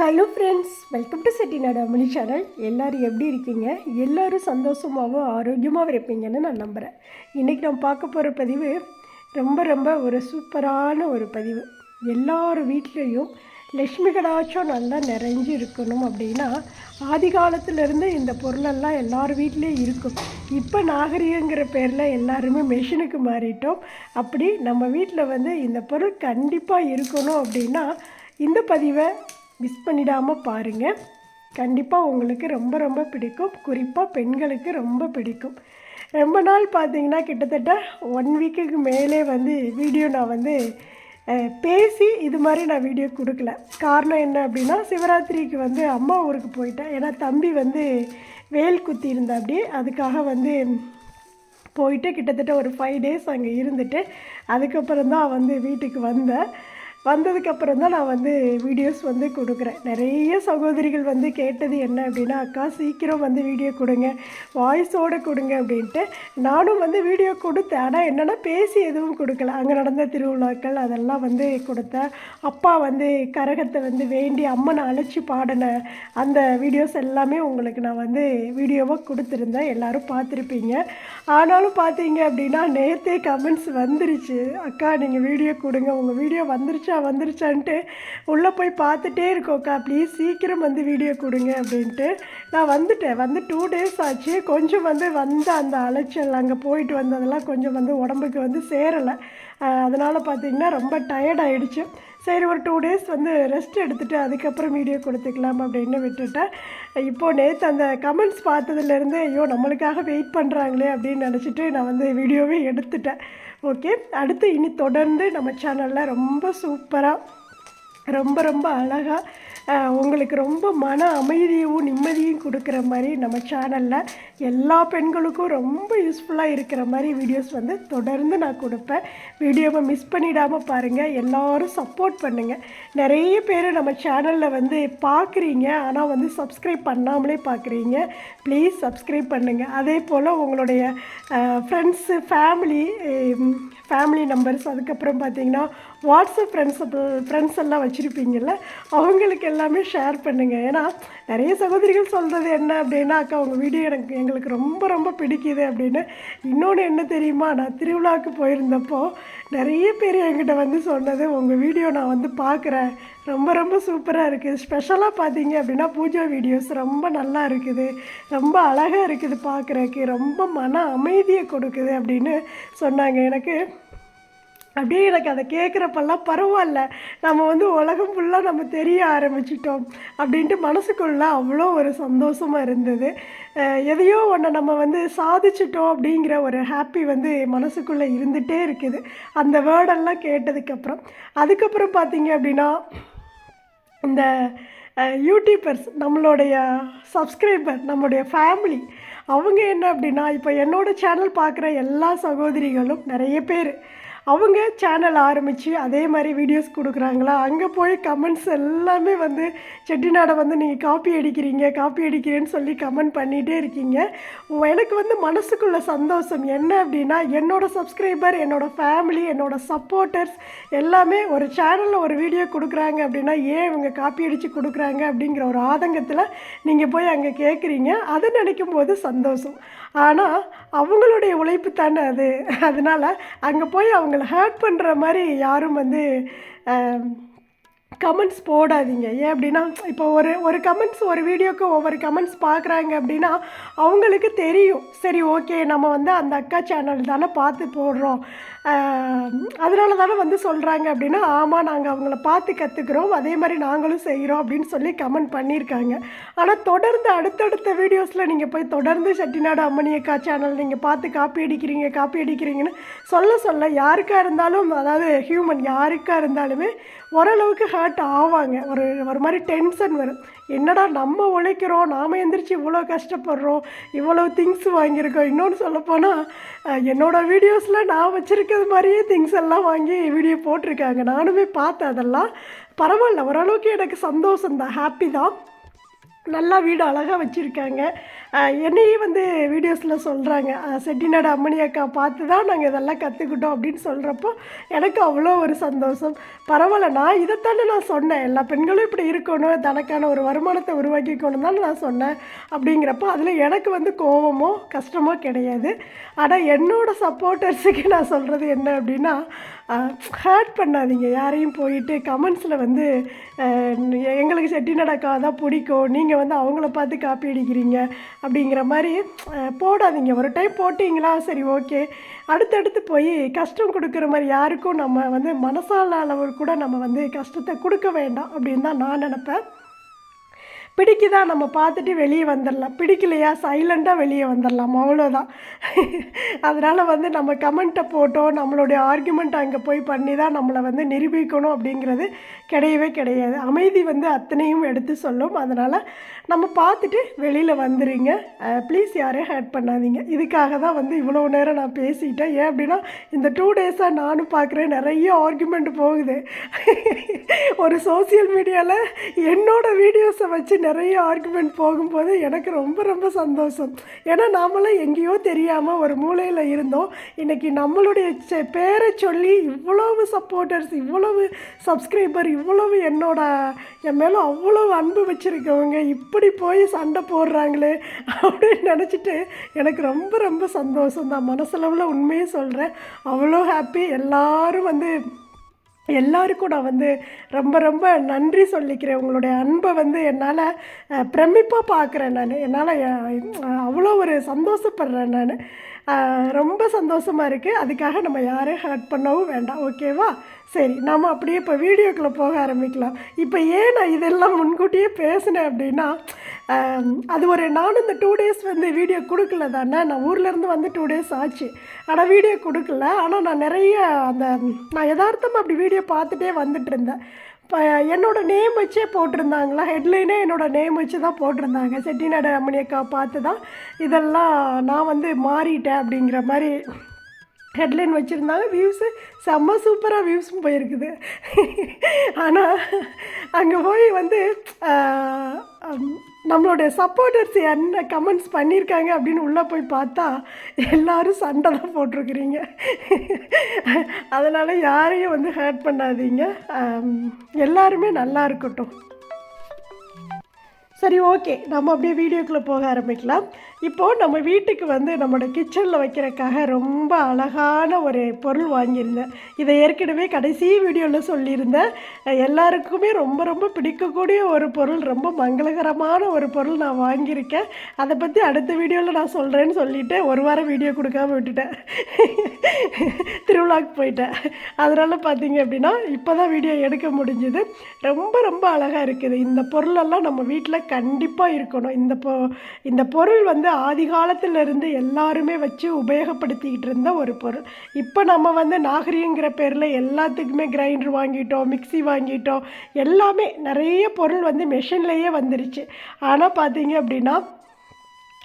Hello friends welcome to Chettinad அமளி channel எல்லோரும் எப்படி இருக்கீங்க? எல்லோரும் சந்தோஷமாகவும் ஆரோக்கியமாகவும் இருப்பீங்கன்னு நான் நம்புகிறேன் இன்றைக்கி நான் பார்க்க போகிற பதிவு ரொம்ப ரொம்ப ஒரு சூப்பரான ஒரு பதிவு. எல்லார் வீட்லேயும் லக்ஷ்மி கடாட்சம் நல்லா நிறைஞ்சு இருக்கணும் அப்படின்னா ஆதி காலத்துலேருந்து இந்த பொருளெல்லாம் எல்லார் வீட்லேயும் இருக்கும். இப்போ நாகரிகங்கிற பேரில் எல்லாருமே மெஷினுக்கு மாறிட்டோம். அப்படி நம்ம வீட்டில் வந்து இந்த பொருள் கண்டிப்பாக இருக்கணும் அப்படின்னா இந்த பதிவை மிஸ் பண்ணிடாமல் பாருங்கள் கண்டிப்பாக உங்களுக்கு ரொம்ப ரொம்ப பிடிக்கும். குறிப்பாக பெண்களுக்கு ரொம்ப பிடிக்கும். ரொம்ப நாள் பார்த்தீங்கன்னா கிட்டத்தட்ட ஒன் வீக்குக்கு மேலே வந்து வீடியோ நான் வந்து பேசி இது மாதிரி நான் வீடியோ கொடுக்கல. காரணம் என்ன அப்படின்னா சிவராத்திரிக்கு வந்து அம்மா ஊருக்கு போயிட்டேன் ஏன்னா தம்பி வந்து வேல் குத்தி இருந்தா அப்படியே அதுக்காக வந்து போயிட்டு கிட்டத்தட்ட ஒரு ஃபைவ் டேஸ் அங்கே இருந்துட்டு அதுக்கப்புறம் தான் வந்து வீட்டுக்கு வந்தேன். வந்ததுக்கப்புறம் தான் நான் வந்து வீடியோஸ் வந்து கொடுக்குறேன். நிறைய சகோதரிகள் வந்து கேட்டது என்ன அப்படின்னா அக்கா சீக்கிரம் வந்து வீடியோ கொடுங்க. வாய்ஸோடு கொடுங்க அப்படின்ட்டு நானும் வந்து வீடியோ கொடுத்தேன். ஆனால் என்னென்னா பேசி எதுவும் கொடுக்கல. அங்கே நடந்த திருவிழாக்கள் அதெல்லாம் வந்து கொடுத்தேன் அப்பா வந்து கரகத்தை வந்து வேண்டி அம்மனை அழைச்சி பாடின அந்த வீடியோஸ் எல்லாமே உங்களுக்கு நான் வந்து வீடியோவாக கொடுத்துருந்தேன். எல்லாரும் பார்த்துருப்பீங்க. ஆனாலும் பார்த்தீங்க அப்படின்னா நேற்றே கமெண்ட்ஸ் வந்துருச்சு. அக்கா நீங்கள் வீடியோ கொடுங்க. உங்கள் வீடியோ வந்துருச்சு வந்துருச்சான்ட்டு உள்ளே போய் பார்த்துட்டே இருக்கோக்கா ப்ளீஸ் சீக்கிரம் வந்து வீடியோ கொடுங்க அப்படின்ட்டு. நான் வந்துட்டேன் வந்து டூ டேஸ் ஆச்சு. கொஞ்சம் வந்து வந்த அந்த அலைச்சல் அங்கே போயிட்டு வந்ததெல்லாம் கொஞ்சம் வந்து உடம்புக்கு வந்து சேரலை. அதனால் பார்த்திங்கன்னா ரொம்ப டயர்ட் ஆயிடுச்சு. சரி ஒரு டூ டேஸ் வந்து ரெஸ்ட் எடுத்துகிட்டு அதுக்கப்புறம் வீடியோ கொடுத்துக்கலாம் அப்படின்னு விட்டுட்டேன். இப்போது நேற்று அந்த கமெண்ட்ஸ் பார்த்ததுலேருந்து ஐயோ நம்மளுக்காக வெயிட் பண்ணுறாங்களே அப்படின்னு நினச்சிட்டு நான் வந்து வீடியோவே எடுத்துட்டேன். ஓகே அடுத்து இனி தொடர்ந்து நம்ம சேனலில் ரொம்ப சூப்பராக ரொம்ப ரொம்ப அழகாக உங்களுக்கு ரொம்ப மன அமைதியும் நிம்மதியும் கொடுக்குற மாதிரி நம்ம சேனலில் எல்லா பெண்களுக்கும் ரொம்ப யூஸ்ஃபுல்லாக இருக்கிற மாதிரி வீடியோஸ் வந்து தொடர்ந்து நான் கொடுப்பேன். வீடியோவை மிஸ் பண்ணிடாமல் பாருங்கள் எல்லோரும் சப்போர்ட் பண்ணுங்கள் நிறைய பேர் நம்ம சேனலில் வந்து பார்க்குறீங்க. ஆனால் வந்து சப்ஸ்கிரைப் பண்ணாமலே பார்க்குறீங்க. ப்ளீஸ் சப்ஸ்கிரைப் பண்ணுங்கள் அதே போல் உங்களுடைய ஃப்ரெண்ட்ஸு ஃபேமிலி ஃபேமிலி நம்பர்ஸ் அதுக்கப்புறம் பார்த்திங்கன்னா வாட்ஸ்அப் ஃப்ரெண்ட்ஸ் ஃப்ரெண்ட்ஸ் எல்லாம் வச்சுருப்பீங்கள்ல அவங்களுக்கு எல்லாமே ஷேர் பண்ணுங்கள் ஏன்னா நிறைய சகோதரிகள் சொல்கிறது என்ன அப்படின்னா அக்கா உங்கள் வீடியோ எனக்கு எங்களுக்கு ரொம்ப ரொம்ப பிடிக்குது அப்படின்னு. இன்னொன்று என்ன தெரியுமா நான் திருவிழாவுக்கு போயிருந்தப்போ நிறைய பேர் என்கிட்ட வந்து சொன்னது உங்கள் வீடியோ நான் வந்து பார்க்குறேன் ரொம்ப ரொம்ப சூப்பராக இருக்குது ஸ்பெஷலாக பார்த்தீங்க அப்படின்னா பூஜா வீடியோஸ் ரொம்ப நல்லா இருக்குது. ரொம்ப அழகாக இருக்குது பார்க்குறக்கு ரொம்ப மன அமைதியை கொடுக்குது அப்படின்னு சொன்னாங்க. எனக்கு அப்படியே எனக்கு அதை கேட்குறப்பெல்லாம் பரவாயில்ல. நம்ம வந்து உலகம் ஃபுல்லாக நம்ம தெரிய ஆரம்பிச்சிட்டோம் அப்படின்ட்டு மனசுக்குள்ள அவ்வளோ ஒரு சந்தோஷமாக இருந்தது. எதையோ ஒன்று நம்ம வந்து சாதிச்சிட்டோம் அப்படிங்கிற ஒரு ஹாப்பி வந்து மனசுக்குள்ளே இருந்துகிட்டே இருக்குது. அந்த வேர்டெல்லாம் கேட்டதுக்கப்புறம் அதுக்கப்புறம் பார்த்தீங்க அப்படின்னா இந்த யூடியூபர்ஸ் நம்மளுடைய சப்ஸ்கிரைபர் நம்மளுடைய ஃபேமிலி அவங்க என்ன அப்படின்னா இப்போ என்னோடய சேனல் பார்க்குற எல்லா சகோதரிகளும் நிறைய பேர். அவங்க சேனல் ஆரம்பித்து அதே மாதிரி வீடியோஸ் கொடுக்குறாங்களா? அங்கே போய் கமெண்ட்ஸ் எல்லாமே வந்து செட்டிநாடை வந்து நீங்கள் காப்பி அடிக்கிறீங்க காப்பி அடிக்கிறேன்னு சொல்லி கமெண்ட் பண்ணிகிட்டே இருக்கீங்க. எனக்கு வந்து மனசுக்குள்ள சந்தோஷம். என்ன அப்படின்னா என்னோடய சப்ஸ்கிரைபர் என்னோடய ஃபேமிலி என்னோட சப்போர்ட்டர்ஸ் எல்லாமே ஒரு சேனலில் ஒரு வீடியோ கொடுக்குறாங்க அப்படின்னா ஏன் இவங்க காப்பி அடித்து கொடுக்குறாங்க அப்படிங்கிற ஒரு ஆதங்கத்தில் நீங்கள் போய் அங்கே கேட்குறீங்க அதை நினைக்கும் போது சந்தோஷம். ஆனால் அவங்களுடைய உழைப்பு தானே அது. அதனால் அங்கே போய் அவங்க அவங்கள ஹேர்ட் பண்ணுற மாதிரி யாரும் வந்து கமெண்ட்ஸ் போடாதீங்க. ஏன் அப்படின்னா இப்போ ஒரு ஒரு கமெண்ட்ஸ் ஒரு வீடியோக்கு ஒவ்வொரு கமெண்ட்ஸ் பார்க்குறாங்க அப்படின்னா அவங்களுக்கு தெரியும். சரி ஓகே நம்ம வந்து அந்த அக்கா சேனல் தானே பார்த்து போடுறோம். அதனால தானே வந்து சொல்கிறாங்க அப்படின்னா ஆமாம் நாங்கள் அவங்கள பார்த்து கற்றுக்குறோம் அதே மாதிரி நாங்களும் செய்கிறோம் அப்படின்னு சொல்லி கமெண்ட் பண்ணியிருக்காங்க. ஆனால் தொடர்ந்து அடுத்தடுத்த வீடியோஸில் நீங்கள் போய் தொடர்ந்து செட்டிநாடு அம்மனியக்கா சேனல் நீங்கள் பார்த்து காப்பி அடிக்கிறீங்க காப்பி அடிக்கிறீங்கன்னு சொல்ல சொல்ல யாருக்காக இருந்தாலும் அதாவது ஹியூமன் யாருக்காக இருந்தாலுமே ஓரளவுக்கு ஹர்ட் ஆவாங்க. ஒரு ஒரு மாதிரி டென்ஷன் வரும். என்னடா நம்ம உழைக்கிறோம் நாம் எந்திரிச்சு இவ்வளோ கஷ்டப்படுறோம் இவ்வளோ திங்ஸ் வாங்கியிருக்கோம். இன்னொன்று சொல்லப்போனால் என்னோடய என்னோட வீடியோஸில் நான் வச்சுருக்கிறது மாதிரியே திங்ஸ் எல்லாம் வாங்கி வீடியோ போட்டிருக்காங்க. நானுமே பார்த்தேன் அதெல்லாம். பரவாயில்ல ஓரளவுக்கு எனக்கு சந்தோஷம் தான் ஹாப்பி தான். நல்லா வீடு அழகாக வச்சுருக்காங்க. என்னையும் வந்து வீடியோஸில் சொல்கிறாங்க செட்டிநாடு அம்மணி அக்கா பார்த்து தான் நாங்கள் இதெல்லாம் கற்றுக்கிட்டோம் அப்படின்னு சொல்கிறப்போ எனக்கு அவ்வளோ ஒரு சந்தோஷம். பரவாயில்ல நான் இதைத்தானே நான் சொன்னேன். எல்லா பெண்களும் இப்படி இருக்கணும் தனக்கான ஒரு வருமானத்தை உருவாக்கிக்கணும் தான் நான் சொன்னேன் அப்படிங்கிறப்போ அதில் எனக்கு வந்து கோவமோ கஷ்டமோ கிடையாது. ஆனால் என்னோடய சப்போர்ட்டர்ஸுக்கு நான் சொல்கிறது என்ன அப்படின்னா ஹேர்ட் பண்ணாதீங்க. யாரையும் போயிட்டு கமெண்ட்ஸில் வந்து எங்களுக்கு செட்டிநாடக்கா தான் பிடிக்கும். நீங்கள் வந்து அவங்கள பார்த்து காப்பி அடிக்கிறீங்க அப்படிங்கிற மாதிரி போடாதீங்க. ஒரு டைம் போட்டிங்களா? சரி ஓகே அடுத்தடுத்து போய் கஷ்டம் கொடுக்குற மாதிரி யாருக்கும் நம்ம வந்து மனசால அளவு கூட நம்ம வந்து கஷ்டத்தை கொடுக்க வேண்டாம் அப்படின்னு தான் நான் நினப்பேன். பிடிக்குதா? நம்ம பார்த்துட்டு வெளியே வந்துடலாம். பிடிக்கலையா? சைலண்ட்டாக வெளியே வந்துடலாம். அவ்வளோதான் அதனால் வந்து நம்ம கமெண்ட்டை போட்டோம் நம்மளுடைய ஆர்குமெண்ட் அங்கே போய் பண்ணி தான் நம்மளை வந்து நிரூபிக்கணும் அப்படிங்கிறது கிடையவே கிடையாது. அமைதி வந்து அத்தனையும் எடுத்து சொல்லும். அதனால் நம்ம பார்த்துட்டு வெளியில் வந்துடுங்க ப்ளீஸ் யாரையும் ஹேட் பண்ணாதீங்க. இதுக்காக தான் வந்து இவ்வளோ நேரம் நான் பேசிட்டேன். ஏன் அப்படின்னா இந்த டூ டேஸாக நானும் பார்க்குறேன். நிறைய ஆர்குமெண்ட் போகுது. ஒரு சோஷியல் மீடியாவில் என்னோடய வீடியோஸை வச்சு நிறைய ஆர்குமெண்ட் போகும்போது எனக்கு ரொம்ப ரொம்ப சந்தோஷம். ஏன்னா நாமெல்லாம் எங்கேயோ தெரியாமல் ஒரு மூலையில் இருந்தோம். இன்றைக்கி நம்மளுடைய செ- பேரை சொல்லி இவ்வளவு சப்போர்ட்டர்ஸ் இவ்வளவு சப்ஸ்கிரைபர் இவ்வளவு என்னோட என் மேலே அவ்வளவு அன்பு வச்சுருக்கவங்க இப்படி போய் சண்டை போடுறாங்களே அப்படின்னு நினச்சிட்டு எனக்கு ரொம்ப ரொம்ப சந்தோஷம் தான் மனசளவில் உண்மையே சொல்கிறேன் அவ்வளோ ஹாப்பி எல்லோரும் வந்து எல்லாருக்கும் நான் வந்து ரொம்ப ரொம்ப நன்றி சொல்லிக்கிறேன். உங்களுடைய அன்பை வந்து என்னால் பிரமிப்பாக பார்க்குறேன் நான். என்னால் அவ்வளோ ஒரு சந்தோஷப்படுறேன் நான். ரொம்ப சந்தோஷமாக இருக்குது அதுக்காக நம்ம யாரையும் ஹர்ட் பண்ணவும் வேண்டாம். ஓகேவா சரி நம்ம அப்படியே இப்போ வீடியோக்குள்ளே போக ஆரம்பிக்கலாம். இப்போ ஏன் நான் இதெல்லாம் முன்கூட்டியே பேசினேன் அப்படின்னா அது ஒரு நானும் இந்த டூ டேஸ் வந்து வீடியோ கொடுக்கல தானே? நான் ஊர்லேருந்து வந்து டூ டேஸ் ஆச்சு. ஆனால் வீடியோ கொடுக்கல. ஆனால் நான் நிறைய அந்த நான் யதார்த்தமாக அப்படி வீடியோ பார்த்துட்டே வந்துட்டு இருந்தேன். இப்போ என்னோட நேம் வச்சே போட்டிருந்தாங்களா? ஹெட்லைனே என்னோட நேம் வச்சு தான் போட்டிருந்தாங்க. செட்டிநாடு அம்மணியக்கா பார்த்து தான் இதெல்லாம் நான் வந்து மாறிட்டேன் அப்படிங்கிற மாதிரி ஹெட்லைன் வச்சுருந்தாங்க. வியூஸு செம்ம சூப்பராக வியூஸும் போயிருக்குது. ஆனால் அங்கே போய் வந்து நம்மளுடைய சப்போர்ட்டர்ஸ் என்ன கமெண்ட்ஸ் பண்ணியிருக்காங்க அப்படின்னு உள்ளே போய் பார்த்தா எல்லோரும் சண்டை தான் போட்டிருக்கிறீங்க. அதனால் யாரையும் வந்து ஹேர்ட் பண்ணாதீங்க. எல்லாருமே நல்லா இருக்கட்டும். சரி ஓகே நம்ம அப்படியே வீடியோக்குள்ளே போக ஆரம்பிக்கலாம். இப்போது நம்ம வீட்டுக்கு வந்து நம்மளோட கிச்சனில் வைக்கிறக்காக ரொம்ப அழகான ஒரு பொருள் வாங்கியிருந்தேன். இதை ஏற்கனவே கடைசி வீடியோவில் சொல்லியிருந்தேன். எல்லாருக்குமே ரொம்ப ரொம்ப பிடிக்கக்கூடிய ஒரு பொருள் ரொம்ப மங்களகரமான ஒரு பொருள் நான் வாங்கியிருக்கேன். அதை பற்றி அடுத்த வீடியோவில் நான் சொல்கிறேன்னு சொல்லிவிட்டு ஒரு வாரம் வீடியோ கொடுக்காம விட்டுட்டேன். திருவிழாக்கு போயிட்டேன். அதனால் பார்த்தீங்க அப்படின்னா இப்போ தான் வீடியோ எடுக்க முடிஞ்சுது. ரொம்ப ரொம்ப அழகாக இருக்குது. இந்த பொருளெல்லாம் நம்ம வீட்டில் கண்டிப்பாக இருக்கணும். இந்த பொ இந்த பொருள் வந்து ஆதி காலத்துல இருந்து எல்லாருமே வச்சு உபயோகப்படுத்திக்கிட்டு இருந்த ஒரு பொருள். இப்போ நம்ம வந்து நாகரிகங்கிற பேரில் எல்லாத்துக்குமே கிரைண்டர் வாங்கிட்டோம் மிக்ஸி வாங்கிட்டோம். எல்லாமே நிறைய பொருள் வந்து மெஷின்லேயே வந்துருச்சு. ஆனால் பார்த்தீங்க அப்படின்னா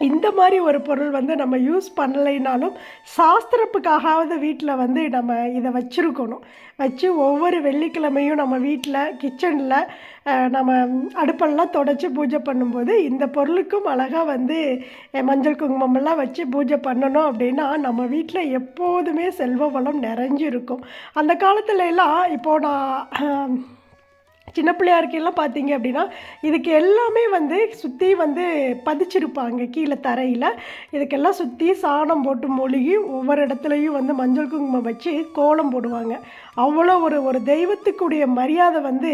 இந்த மாதிரி ஒரு பொருள் வந்து நம்ம யூஸ் பண்ணலைனாலும் சாஸ்திரப்புக்காகாவது வீட்டில் வந்து நம்ம இதை வச்சுருக்கணும். வச்சு ஒவ்வொரு வெள்ளிக்கிழமையும் நம்ம வீட்டில் கிச்சனில் நம்ம அடுப்பெல்லாம் தொடச்சி பூஜை பண்ணும்போது இந்த பொருளுக்கும் அழகாக வந்து மஞ்சள் குங்குமமெல்லாம் வச்சு பூஜை பண்ணணும் அப்படின்னா நம்ம வீட்டில் எப்போதுமே செல்வ வளம் நிறைஞ்சிருக்கும். அந்த காலத்துல எல்லாம் இப்போது நான் சின்ன பிள்ளையா இருக்கையெல்லாம் பார்த்தீங்க அப்படின்னா இதுக்கு எல்லாமே வந்து சுற்றி வந்து பதிச்சிருப்பாங்க கீழே தரையில். இதுக்கெல்லாம் சுற்றி சாணம் போட்டு மொழுகி ஒவ்வொரு இடத்துலையும் வந்து மஞ்சள் குங்குமம் வச்சு கோலம் போடுவாங்க. அவ்வளோ ஒரு ஒரு தெய்வத்துக்குடைய மரியாதை வந்து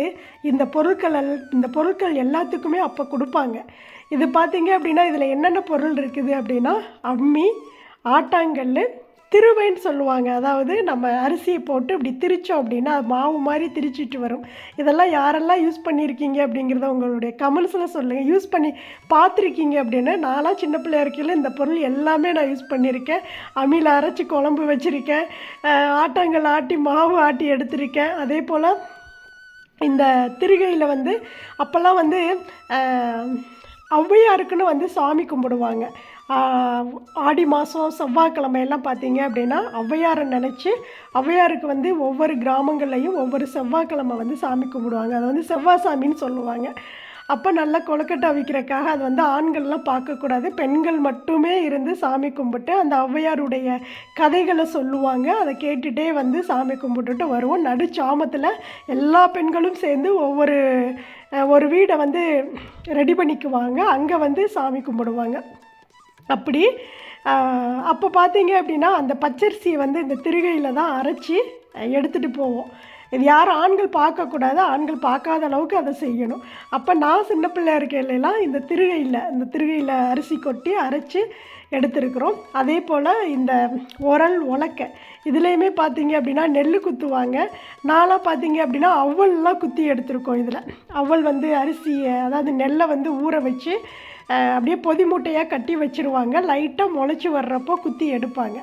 இந்த பொருட்கள் இந்த பொருட்கள் எல்லாத்துக்குமே அப்போ கொடுப்பாங்க. இது பார்த்தீங்க அப்படின்னா இதில் என்னென்ன பொருள் இருக்குது அப்படின்னா அம்மி ஆட்டாங்கல் திருவைன்னு சொல்லுவாங்க. அதாவது நம்ம அரிசியை போட்டு இப்படி திரித்தோம் அப்படின்னா அது மாவு மாதிரி திரிச்சிட்டு வரும். இதெல்லாம் யாரெல்லாம் யூஸ் பண்ணியிருக்கீங்க அப்படிங்கிறத உங்களுடைய கமெண்ட்ஸில் சொல்லுங்கள் யூஸ் பண்ணி பார்த்துருக்கீங்க அப்படின்னு நான்லாம் சின்ன பிள்ளையா இருக்கையில் இந்த பொருள் எல்லாமே நான் யூஸ் பண்ணியிருக்கேன். அம்மியில் அரைச்சி குழம்பு வச்சுருக்கேன். ஆட்டாங்கல் ஆட்டி மாவு ஆட்டி எடுத்திருக்கேன். அதே போல் இந்த திருகையில் வந்து அப்போல்லாம் வந்து ஔவையாருக்குன்னு வந்து சாமி கும்பிடுவாங்க. ஆடி மாதம் செவ்வாய்க்கிழமையெல்லாம் பார்த்தீங்க அப்படின்னா ஔவையாரை நினச்சி ஔவையாருக்கு வந்து ஒவ்வொரு கிராமங்கள்லையும் ஒவ்வொரு செவ்வாய்க்கிழமை வந்து சாமி கும்பிடுவாங்க. அதை வந்து செவ்வாய் சாமின்னு சொல்லுவாங்க. அப்போ நல்லா கொழுக்கட்டை விற்கிறக்காக அது வந்து ஆண்கள்லாம் பார்க்கக்கூடாது. பெண்கள் மட்டுமே இருந்து சாமி கும்பிட்டு அந்த ஔவையாருடைய கதைகளை சொல்லுவாங்க. அதை கேட்டுகிட்டே வந்து சாமி கும்பிட்டுட்டு வருவோம். நடு சாமத்தில் எல்லா பெண்களும் சேர்ந்து ஒவ்வொரு ஒரு வீடை வந்து ரெடி பண்ணிக்குவாங்க. அங்கே வந்து சாமி கும்பிடுவாங்க. அப்படி அப்போ பார்த்தீங்க அப்படின்னா அந்த பச்சரிசியை வந்து இந்த திருகையில் தான் அரைச்சி எடுத்துகிட்டு போவோம். இது யாரும் ஆண்கள் பார்க்கக்கூடாது ஆண்கள் பார்க்காத அளவுக்கு அதை செய்யணும். அப்போ நான் சின்ன பிள்ளை இருக்கையிலலாம் இந்த திருகையில் இந்த திருகையில் அரிசி கொட்டி அரைச்சி எடுத்திருக்கிறோம். அதே போல் இந்த உரல் உலக்கை இதுலேயுமே பார்த்தீங்க அப்படின்னா நெல் குத்துவாங்க. நான்லாம் பார்த்தீங்க அப்படின்னா அவ்வளெலாம் குத்தி எடுத்திருக்கோம் இதில். அவ்வல் வந்து அரிசியை அதாவது நெல்லை வந்து ஊற வச்சு அப்படியே பொதி மூட்டையாக கட்டி வச்சுருவாங்க. லைட்டாக முளைச்சி வர்றப்போ குத்தி எடுப்பாங்க.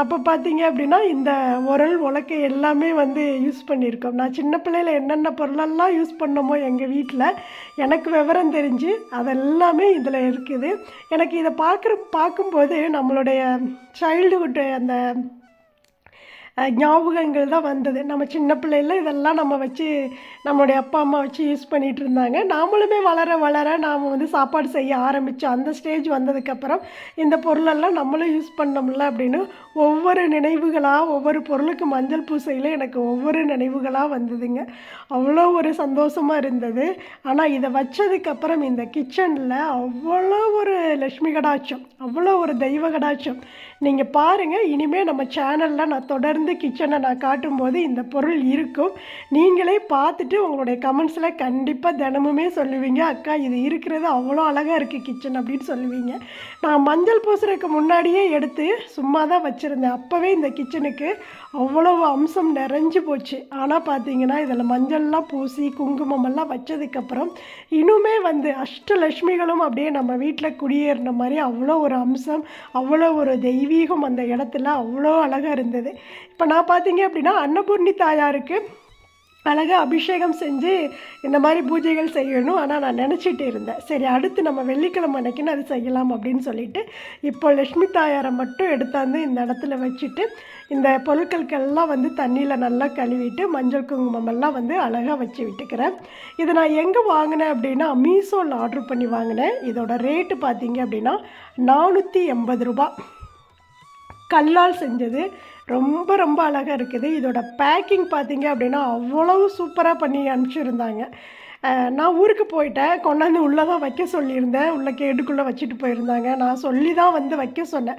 அப்போ பார்த்தீங்க அப்படின்னா இந்த உரல் உலக்கை எல்லாமே வந்து யூஸ் பண்ணியிருக்கோம். நான் சின்ன பிள்ளையில என்னென்ன பொருளெல்லாம் யூஸ் பண்ணோமோ எங்கள் வீட்டில் எனக்கு விவரம் தெரிஞ்சு அதெல்லாமே இதில் இருக்குது. எனக்கு இதை பார்க்குற பார்க்கும்போது நம்மளுடைய சைல்டுஹுட் அந்த ஞாபகங்கள் தான் வந்தது. நம்ம சின்ன பிள்ளையில இதெல்லாம் நம்ம வச்சு நம்மளுடைய அப்பா அம்மா வச்சு யூஸ் பண்ணிகிட்டு இருந்தாங்க. நாமளுமே வளர வளர நாம் வந்து சாப்பாடு செய்ய ஆரம்பித்தோம் அந்த ஸ்டேஜ் வந்ததுக்கப்புறம் இந்த பொருளெல்லாம் நம்மளும் யூஸ் பண்ணோம்ல அப்படின்னு ஒவ்வொரு நினைவுகளாக ஒவ்வொரு பொருளுக்கு மஞ்சள் பூசையில் எனக்கு ஒவ்வொரு நினைவுகளாக வந்ததுங்க. அவ்வளோ ஒரு சந்தோஷமாக இருந்தது. ஆனால் இதை வச்சதுக்கப்புறம் இந்த கிச்சனில் அவ்வளோ ஒரு லக்ஷ்மி கடாட்சம் அவ்வளோ ஒரு தெய்வ கடாட்சம். நீங்கள் பாருங்கள் இனிமேல் நம்ம சேனலில் நான் தொடர்ந்து கிச்சனை நான் காட்டும்போது இந்த பொருள் இருக்கும். நீங்களே பார்த்துட்டு உங்களுடைய கமெண்ட்ஸில் கண்டிப்பாக தினமுமே சொல்லுவீங்க. அக்கா இது இருக்கிறது அவ்வளோ அழகாக இருக்குது கிச்சன் அப்படின்னு சொல்லுவீங்க. நான் மஞ்சள் பூசுறதுக்கு முன்னாடியே எடுத்து சும்மா தான் வச்சுருந்தேன். அப்போவே இந்த கிச்சனுக்கு அவ்வளவு அம்சம் நிறைஞ்சு போச்சு. ஆனால் பார்த்தீங்கன்னா இதில் மஞ்சள்லாம் பூசி குங்குமமெல்லாம் வச்சதுக்கப்புறம் இன்னுமே வந்து அஷ்டலட்சுமிகளும் அப்படியே நம்ம வீட்டில் குடியேறின மாதிரி அவ்வளோ ஒரு அம்சம் அவ்வளோ ஒரு தெய்வீகம் அந்த இடத்துல அவ்வளோ அழகாக இருந்தது. இப்போ நான் பார்த்தீங்க அப்படின்னா அன்னபூர்ணி தாயாருக்கு அழகாக அபிஷேகம் செஞ்சு இந்த மாதிரி பூஜைகள் செய்யணும். ஆனால் நான் நினச்சிட்டு இருந்தேன். சரி அடுத்து நம்ம வெள்ளிக்கிழமை அன்னைக்குன்னு அது செய்யலாம் அப்படின்னு சொல்லிட்டு இப்போ லக்ஷ்மி தாயாரை மட்டும் எடுத்தாந்து இந்த இடத்துல வச்சுட்டு இந்த பொருட்களுக்கெல்லாம் வந்து தண்ணியில் நல்லா கழுவிட்டு மஞ்சள் குங்குமமெல்லாம் வந்து அழகாக வச்சு விட்டுக்கிறேன். இதை நான் எங்கே வாங்கினேன் அப்படின்னா மீஷோவில் ஆர்டர் பண்ணி வாங்கினேன். இதோட ரேட்டு பார்த்தீங்க அப்படின்னா நானூற்றி எண்பது ரூபா கல்லால் செஞ்சது. ரொம்ப ரொம்ப அழகாக இருக்குது. இதோட பேக்கிங் பார்த்தீங்க அப்படின்னா அவ்வளவு சூப்பராக பண்ணி அனுப்பிச்சிருந்தாங்க. நான் ஊருக்கு போயிட்டேன். கொண்டாந்து உள்ளே தான் வைக்க சொல்லியிருந்தேன். உள்ள கேட்டுக்குள்ளே வச்சுட்டு போயிருந்தாங்க. நான் சொல்லி தான் வந்து வைக்க சொன்னேன்.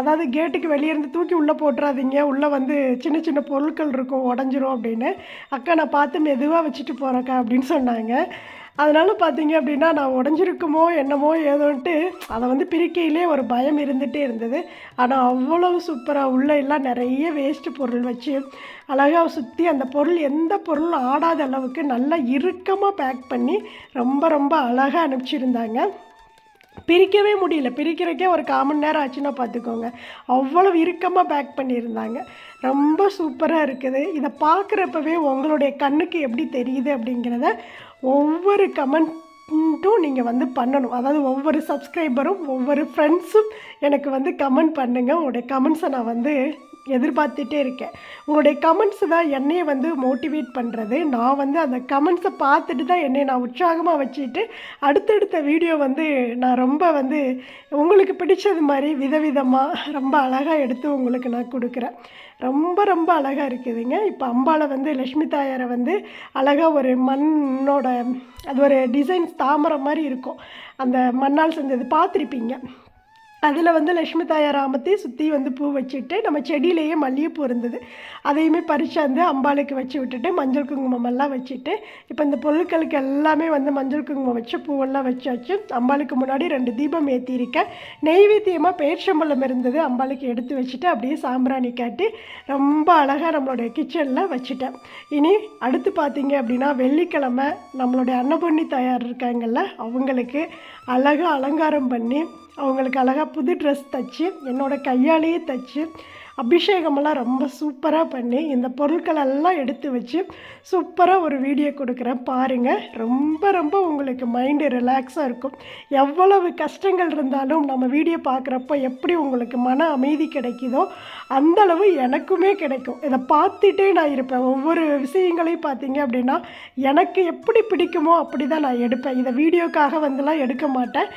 அதாவது கேட்டுக்கு வெளியே இருந்து தூக்கி உள்ளே போட்டுறாதீங்க. உள்ளே வந்து சின்ன சின்ன பொருட்கள் இருக்கும். உடஞ்சிரும் அப்படின்னு. அக்கா நான் பார்த்து மெதுவாக வச்சுட்டு போகிறேக்கா அப்படின்னு சொன்னாங்க. அதனால பார்த்தீங்க அப்படின்னா நான் உடஞ்சிருக்குமோ என்னமோ ஏதோன்ட்டு அதை வந்து பிரிக்கையிலே ஒரு பயம் இருந்துகிட்டே இருந்தது. ஆனால் அவ்வளவு சூப்பராக உள்ள எல்லாம் நிறைய வேஸ்ட்டு பொருள் வச்சு அழகாக சுற்றி அந்த பொருள் எந்த பொருள் ஆடாத அளவுக்கு நல்லா இறுக்கமாக பேக் பண்ணி ரொம்ப ரொம்ப அழகாக அனுப்பிச்சிருந்தாங்க. பிரிக்கவே முடியல. பிரிக்கிறக்கே ஒரு காமன் நேரம் ஆச்சுன்னா பார்த்துக்கோங்க. அவ்வளோ இறுக்கமாக பேக் பண்ணியிருந்தாங்க. ரொம்ப சூப்பராக இருக்குது. இதை பார்க்குறப்பவே உங்களுடைய கண்ணுக்கு எப்படி தெரியுது அப்படிங்கிறத ஒவ்வொரு கமெண்ட்டும் நீங்கள் வந்து பண்ணணும். அதாவது ஒவ்வொரு சப்ஸ்கிரைபரும் ஒவ்வொரு ஃப்ரெண்ட்ஸும் எனக்கு வந்து கமெண்ட் பண்ணுங்கள் உங்களுடைய கமெண்ட்ஸை நான் வந்து எதிர்பார்த்துட்டே இருக்கேன். உங்களுடைய கமெண்ட்ஸ் தான் என்னையை வந்து மோட்டிவேட் பண்ணுறது நான் வந்து அந்த கமெண்ட்ஸை பார்த்துட்டு தான் என்னை நான் உற்சாகமாக வச்சுட்டு அடுத்தடுத்த வீடியோ வந்து நான் ரொம்ப வந்து உங்களுக்கு பிடிச்சது மாதிரி விதவிதமாக ரொம்ப அழகாக எடுத்து உங்களுக்கு நான் கொடுக்குறேன். ரொம்ப ரொம்ப அழகாக இருக்குதுங்க. இப்போ அம்பாவை வந்து லக்ஷ்மி தாயாரை வந்து அழகாக ஒரு மண்ணோட அது ஒரு டிசைன்ஸ் தாமரை மாதிரி இருக்கும். அந்த மண்ணால் செஞ்சது பார்த்துருப்பீங்க. அதில் வந்து லக்ஷ்மி தாயார் அமர்த்தி சுற்றி வந்து பூ வச்சுட்டு நம்ம செடியிலேயே மல்லிகைப்பூ இருந்தது. அதையுமே பறிச்சாந்து அம்பாளுக்கு வச்சு விட்டுட்டு மஞ்சள் குங்குமம் எல்லாம் வச்சுட்டு இப்போ இந்த பொருட்களுக்கு எல்லாமே வந்து மஞ்சள் குங்குமம் வச்சு பூவெல்லாம் வச்சாச்சு. அம்பாளுக்கு முன்னாடி ரெண்டு தீபம் ஏற்றியிருக்கேன் நெய்வேத்தியமாக பேர்ச்சம்பழம் இருந்தது அம்பாளுக்கு எடுத்து வச்சுட்டு அப்படியே சாம்பிராணி காட்டி ரொம்ப அழகாக நம்மளுடைய கிச்சனில் வச்சுட்டேன். இனி அடுத்து பார்த்தீங்க அப்படின்னா வெள்ளிக்கிழமை நம்மளுடைய அன்னபூர்ணி தயார் இருக்காங்கல்ல அவங்களுக்கு அழகாக அலங்காரம் பண்ணி அவங்களுக்கு அழகாக புது ட்ரெஸ் தைச்சி என்னோட கையாலேயே தைச்சி அபிஷேகமெல்லாம் ரொம்ப சூப்பராக பண்ணி இந்த பொருட்களெல்லாம் எடுத்து வச்சு சூப்பராக ஒரு வீடியோ கொடுக்குறேன். பாருங்கள் ரொம்ப ரொம்ப உங்களுக்கு மைண்டு ரிலாக்ஸாக இருக்கும். எவ்வளவு கஷ்டங்கள் இருந்தாலும் நம்ம வீடியோ பார்க்குறப்ப எப்படி உங்களுக்கு மன அமைதி கிடைக்குதோ அந்தளவு எனக்குமே கிடைக்கும். இதை பார்த்துட்டே நான் இருப்பேன். ஒவ்வொரு விஷயங்களையும் பார்த்தீங்க அப்படின்னா எனக்கு எப்படி பிடிக்குமோ அப்படி தான் நான் எடுப்பேன். இதை வீடியோக்காக வந்துலாம் எடுக்க மாட்டேன்.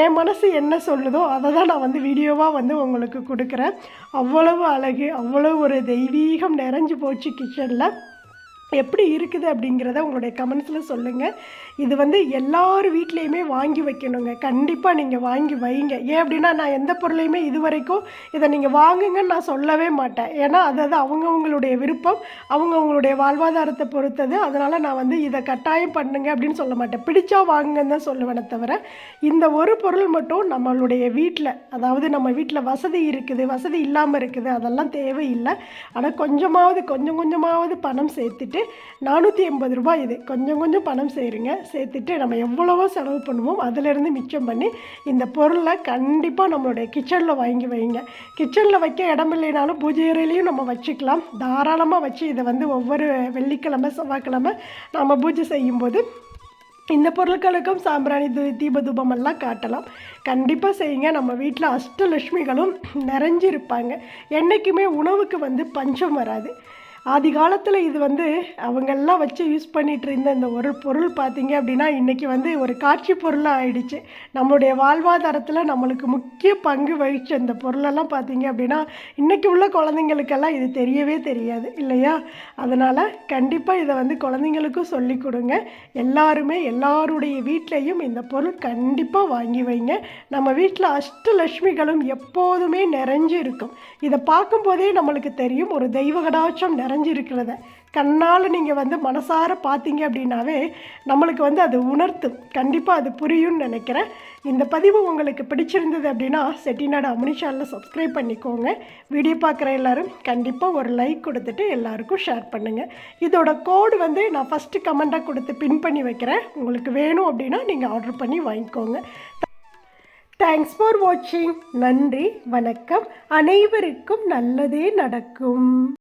என் மனசு என்ன சொல்லுதோ அதை தான் நான் வந்து வீடியோவாக வந்து உங்களுக்கு கொடுக்குறேன். அவ்வளவு அழகு அவ்வளோ ஒரு தெய்வீகம் நிறைஞ்சு போச்சு கிச்சனில் எப்படி இருக்குது அப்படிங்கிறத உங்களுடைய கமெண்ட்ஸில் சொல்லுங்கள் இது வந்து எல்லார் வீட்லேயுமே வாங்கி வைக்கணுங்க. கண்டிப்பாக நீங்கள் வாங்கி வைங்க. ஏன் அப்படின்னா நான் எந்த பொருளையுமே இது வரைக்கும் இதை நீங்கள் வாங்குங்கன்னு நான் சொல்லவே மாட்டேன். ஏன்னா அதாவது அவங்கவுங்களுடைய விருப்பம் அவங்கவுங்களுடைய வாழ்வாதாரத்தை பொறுத்தது. அதனால் நான் வந்து இதை கட்டாயம் பண்ணுங்க அப்படின்னு சொல்ல மாட்டேன். பிடிச்சா வாங்குங்கன்னு தான் சொல்லுவேனே தவிர இந்த ஒரு பொருள் மட்டும் நம்மளுடைய வீட்டில் அதாவது நம்ம வீட்டில் வசதி இருக்குது வசதி இல்லாமல் இருக்குது அதெல்லாம் தேவையில்லை. ஆனால் கொஞ்சமாவது கொஞ்சம் கொஞ்சமாவது பணம் சேர்த்துட்டு நானூற்றி எண்பது ரூபாய் இது. கொஞ்சம் கொஞ்சம் பணம் செய்கிறீங்க சேர்த்துட்டு நம்ம எவ்வளவோ செலவு பண்ணுவோம். அதிலேருந்து மிச்சம் பண்ணி இந்த பொருளை கண்டிப்பாக நம்மளுடைய கிச்சனில் வாங்கி வைங்க. கிச்சனில் வைக்க இடம் இல்லைனாலும் பூஜை அறையிலையும் நம்ம வச்சுக்கலாம். தாராளமாக வச்சு இதை வந்து ஒவ்வொரு வெள்ளிக்கிழமை செவ்வாய்க்கிழமை நம்ம பூஜை செய்யும்போது இந்த பொருட்களுக்கும் சாம்பிராணி து தீப தூபமெல்லாம் காட்டலாம். கண்டிப்பாக செய்யுங்க. நம்ம வீட்டில் அஷ்டலட்சுமிகளும் நிறைஞ்சிருப்பாங்க. என்றைக்குமே உணவுக்கு வந்து பஞ்சம் வராது. ஆதி காலத்தில் இது வந்து அவங்கெல்லாம் வச்சு யூஸ் பண்ணிகிட்டு இருந்த இந்த ஒரு பொருள் பார்த்திங்க அப்படின்னா இன்றைக்கி வந்து ஒரு காட்சி பொருளாக ஆயிடுச்சு. நம்மளுடைய வாழ்வாதாரத்தில் நம்மளுக்கு முக்கிய பங்கு வகிச்ச இந்த பொருளெல்லாம் பார்த்தீங்க அப்படின்னா இன்றைக்கி உள்ள குழந்தைங்களுக்கெல்லாம் இது தெரியவே தெரியாது இல்லையா? அதனால் கண்டிப்பாக இதை வந்து குழந்தைங்களுக்கும் சொல்லி கொடுங்க. எல்லாருமே எல்லாருடைய வீட்லேயும் இந்த பொருள் கண்டிப்பாக வாங்கி வைங்க. நம்ம வீட்டில் அஷ்டலட்சுமிகளும் எப்போதுமே நிறைஞ்சு இருக்கும். இதை பார்க்கும்போதே நம்மளுக்கு தெரியும் ஒரு தெய்வ கடாட்சம் நிறைஞ்சிருக்கிறத கண்ணால் நீங்கள் வந்து மனசார பார்த்தீங்க அப்படின்னாவே நம்மளுக்கு வந்து அது உணர்த்தும். கண்டிப்பாக அது புரியும்னு நினைக்கிறேன். இந்த பதிவு உங்களுக்கு பிடிச்சிருந்தது அப்படின்னா செட்டிநாடு அமுனிஷாலில் சப்ஸ்கிரைப் பண்ணிக்கோங்க. வீடியோ பார்க்குற எல்லாரும் கண்டிப்பாக ஒரு லைக் கொடுத்துட்டு எல்லாருக்கும் ஷேர் பண்ணுங்கள் இதோட கோடு வந்து நான் ஃபஸ்ட்டு கமெண்ட்டாக கொடுத்து பின் பண்ணி வைக்கிறேன். உங்களுக்கு வேணும் அப்படின்னா நீங்கள் ஆர்டர் பண்ணி வாங்கிக்கோங்க. தேங்க்ஸ் ஃபார் வாட்சிங் நன்றி வணக்கம். அனைவருக்கும் நல்லதே நடக்கும்.